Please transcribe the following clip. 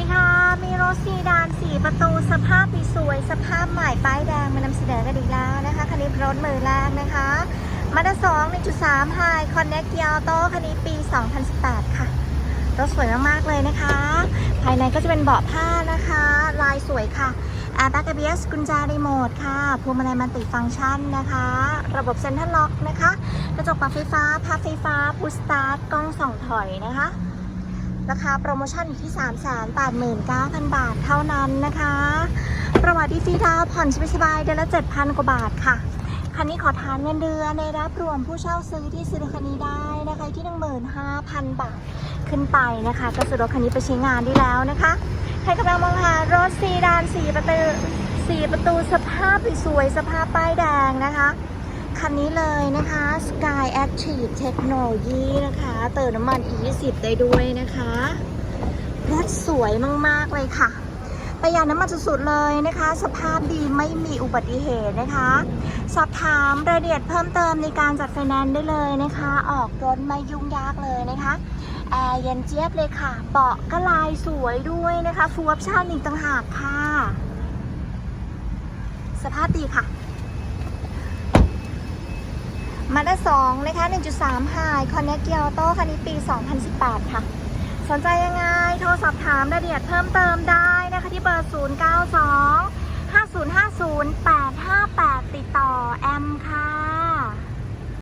ดีค่ะ มีรถซีดานสีประตูสภาพสวย สภาพใหม่ป้ายแดงมานำเสนอกันอีกแล้วนะคะคันนี้รถมือแรกนะคะมาด้า2 1.3 High Connect Gear Auto คันนี้ปี 2018 ค่ะ รถสวยมากๆเลยนะคะ ภายในก็จะเป็นเบาะผ้านะคะ ลายสวยค่ะ Airbag ABS กุญแจรีโมทค่ะพวงมาลัยมันติฟังก์ชันนะคะ ระบบเซ็นทรัลล็อกนะคะ กระจกปรับไฟฟ้าพับไฟฟ้าพุชสตาร์ทกล้องส่องถอยนะคะ ราคาโปรโมชั่นอยู่ที่ 389,000 บาทเท่านั้นนะคะ ประวัติดีฟรีดาวผ่อนสบายๆเดือนละ 7,000 กว่าบาทค่ะ คันนี้ขอทานเงินเดือนในรับรวมผู้เช่าซื้อที่ซื้อคันนี้ได้นะคะที่ 15,000 บาทขึ้นไปนะคะ ก็ซื้อรถคันนี้ไปใช้งานได้แล้วนะคะใครกำลังมองหารถซีดานสีประตูสีประตูสภาพสวยๆสภาพป้ายแดงนะคะ คันนี้เลยนะคะ Sky Active Technology นะคะ เติมน้ำมัน E20 ได้ด้วยนะคะรถสวยมาก ๆ เลยค่ะ ประหยัดน้ำมันสุด ๆ เลยนะคะ สภาพดีไม่มีอุบัติเหตุนะคะ สอบถามรายละเอียดเพิ่มเติมในการจัดไฟแนนซ์ได้เลยนะคะ ออกรถไม่ยุ่งยากเลยนะคะแอร์เย็นเจี๊ยบเลยค่ะ เบาะก็ลายสวยด้วยนะคะฟูออปชั่นอีกต่างหากค่ะ สภาพดีค่ะ มาด้า2นะคะ 1.3 High Connect Gear Auto คันนี้ปี 2018 ค่ะ สนใจยังไง โทรสอบถามรายละเอียดเพิ่มเติมได้นะคะที่เบอร์ 092